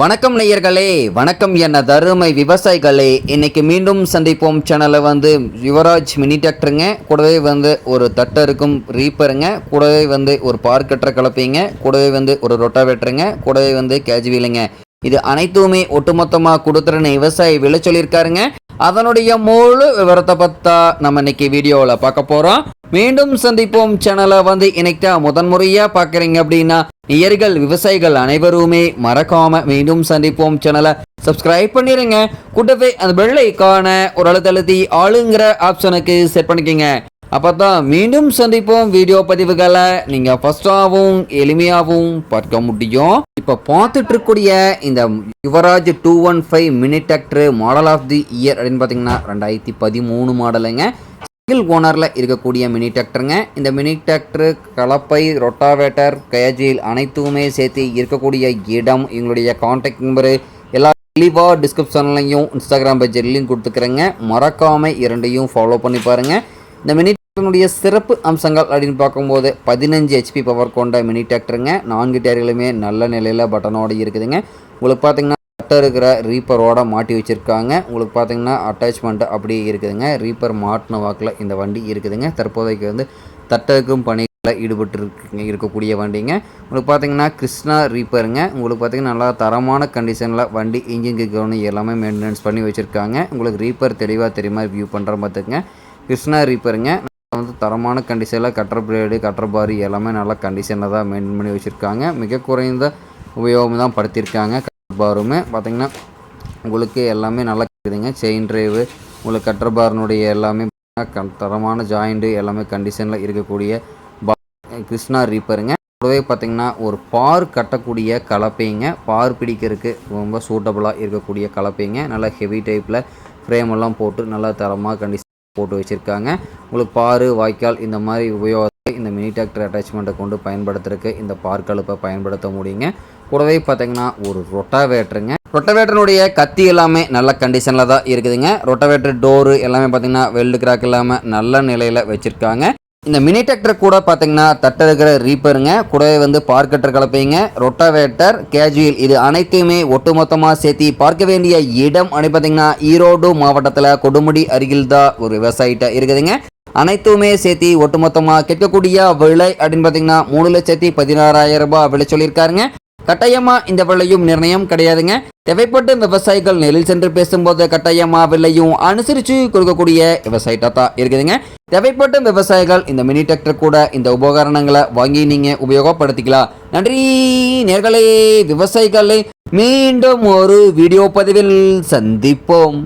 வணக்கம் நேயர்களே வணக்கம் என்ன தருமை விவசாயிகளே. இன்னைக்கு மீண்டும் சந்திப்போம் சேனலை வந்து யுவராஜ் மினி டிராக்டருங்க. கூடவே வந்து ஒரு தட்டருக்கும் ரீப்பருங்க கூடவே வந்து ஒரு பார்க்கற்ற கலப்பீங்க. கூடவே வந்து ஒரு ரொட்டாவேட்டருங்க கூடவே வந்து கேஜுவீலுங்க இது அனைத்துமே ஒட்டுமொத்தமாக கொடுத்துறன்னு விவசாயி விலை சொல்லியிருக்காருங்க. அதனுடைய முழு விவரத்தை பத்தா நம்ம இன்னைக்கு வீடியோவில் பார்க்க போகிறோம் மீண்டும் சந்திப்போம் சேனலை வந்து இன்னைக்கு முதன்முறையாக பார்க்குறீங்க அப்படின்னா நேயர்கள் விவசாயிகள் அனைவருமே மறக்காம மீண்டும் சந்திப்போம் சேனலை சப்ஸ்கிரைப் பண்ணிடுங்க கூட்டவே அந்த வெள்ளைக்கான ஒரு அழுத்தழுத்தி ஆளுங்கிற ஆப்ஷனுக்கு செட் பண்ணிக்கோங்க. அப்போ தான் மீண்டும் சந்திப்போம் வீடியோ பதிவுகளை. நீங்கள் ஃபஸ்ட்டாகவும் எளிமையாகவும் பார்க்க முடியும். இப்போ பார்த்துட்டு இருக்கக்கூடிய இந்த Yuvraj two one five mini tractor model of the year அப்படின்னு பார்த்தீங்கன்னா ரெண்டாயிரத்தி பதிமூணு மாடலுங்க சிங்கிள் ஓனரில் இருக்கக்கூடிய மினி டிராக்டருங்க இந்த மினி டிராக்டரு கலப்பை ரொட்டாவேட்டர் கயஜில் அனைத்துமே சேர்த்து இருக்கக்கூடிய இடம். எங்களுடைய காண்டாக்ட் நம்பரு எல்லா தெளிவாக டிஸ்கிரிப்ஷன்லையும் இன்ஸ்டாகிராம் பேஜ்லையும் கொடுத்துக்கிறேங்க. மறக்காமல் இரண்டையும் ஃபாலோ பண்ணி பாருங்கள் இந்த மினி டிராக்டருடைய சிறப்பு அம்சங்கள் அப்படின்னு பார்க்கும்போது பதினஞ்சு ஹெச்பி பவர் கொண்ட மினி டிராக்டருங்க நான்கு டயர்களுமே நல்ல நிலையில் பட்டனோடு இருக்குதுங்க. உங்களுக்கு பார்த்தீங்கன்னா அட்டை இருக்கிற ரீப்பரோட மாட்டி வச்சுருக்காங்க. உங்களுக்கு பார்த்தீங்கன்னா அட்டாச்மெண்ட் அப்படியே இருக்குதுங்க. ரீப்பர் மாட்டின வாக்கில் இந்த வண்டி இருக்குதுங்க. தற்போதைக்கு வந்து தட்டருக்கும் பணிகளில் ஈடுபட்டு இருக்கக்கூடிய வண்டிங்க. உங்களுக்கு பார்த்தீங்கன்னா கிருஷ்ணா ரீப்பருங்க. உங்களுக்கு பார்த்தீங்கன்னா நல்லா தரமான கண்டிஷனில் வண்டி இன்ஜின் கவனம் எல்லாமே மெயின்டெனன்ஸ் பண்ணி வச்சுருக்காங்க. உங்களுக்கு ரீப்பர் தெளிவாக தெரியுமா? வியூ பண்ணுற பார்த்துக்குங்க. கிருஷ்ணா ரீப்பருங்க. வந்து தரமான கண்டிஷனில் கட்டர் பிளேடு கட்டர் பாரி எல்லாமே நல்ல கண்டிஷனில் தான் மெயின்டைன் பண்ணி வச்சுருக்காங்க. மிக குறைந்த உபயோகம் தான் படுத்தியிருக்காங்க பாருமே. பார்த்திங்கன்னா உங்களுக்கு எல்லாமே நல்லா இருக்குதுங்க செயின் ட்ரைவு உங்களுக்கு கட்டர் பாரினுடைய எல்லாமே தரமான ஜாயிண்ட்டு எல்லாமே கண்டிஷனில் இருக்கக்கூடிய பா கிருஷ்ணா ரீப்பருங்க கூடவே பார்த்திங்கன்னா ஒரு பார் கட்டக்கூடிய கலப்பைங்க. பார் பிடிக்கிறதுக்கு ரொம்ப சூட்டபுளாக இருக்கக்கூடிய கலப்பைங்க. நல்லா ஹெவி டைப்பில் ஃப்ரேம் எல்லாம் போட்டு நல்லா தரமாக கண்டிஷன் போட்டு வச்சுருக்காங்க. உங்களுக்கு பாரு வாய்க்கால் இந்த மாதிரி உபயோகத்தை இந்த மினி டிராக்டர் அட்டாச்மெண்ட்டை கொண்டு பயன்படுத்துறதுக்கு இந்த பார் கலப்பை பயன்படுத்த முடியுங்க. கூடவே பார்த்தீங்கன்னா ஒரு ரொட்டாவேட்டருங்க ரொட்டவேட்டருடைய கத்தி எல்லாமே நல்ல கண்டிஷனில் தான் இருக்குதுங்க. ரொட்டவேட்டர் டோரு எல்லாமே பார்த்தீங்கன்னா வெல்டு கிராக் இல்லாமல் நல்ல நிலையில் வச்சுருக்காங்க. இந்த மினி டிராக்டர் கூட பார்த்தீங்கன்னா தட்ட இருக்கிற ரீப்பருங்க கூடவே வந்து பார்க்கட்டர் கலப்பைங்க. ரொட்டாவேட்டர் கேஜுவல் இது அனைத்தையுமே ஒட்டுமொத்தமாக சேர்த்து பார்க்க வேண்டிய இடம் அப்படின்னு பார்த்தீங்கன்னா ஈரோடு மாவட்டத்தில் கொடுமுடி அருகில் தான் ஒரு விவசாயிட்ட இருக்குதுங்க. அனைத்துமே சேர்த்து ஒட்டுமொத்தமாக கேட்கக்கூடிய விலை அப்படின்னு பார்த்தீங்கன்னா மூணு லட்சத்தி பதினாறாயிரம் ரூபாய் விலை சொல்லியிருக்காருங்க. கட்டாயமா இந்த விலையும் நிர்ணயம் கிடையாதுங்க. தேவைப்பட்ட விவசாயிகள் நெல்லில் சென்று பேசும்போது கட்டாயமா விலையும் அனுசரித்து கொடுக்கக்கூடிய விவசாயிட்டா தான் இருக்குதுங்க. தேவைப்பட்ட விவசாயிகள் இந்த மினி டிராக்டர் கூட இந்த உபகரணங்களை வாங்கி நீங்க உபயோகப்படுத்திக்கலாம். நன்றி நேர்களே விவசாயிகளை மீண்டும் ஒரு வீடியோ பதிவில் சந்திப்போம்.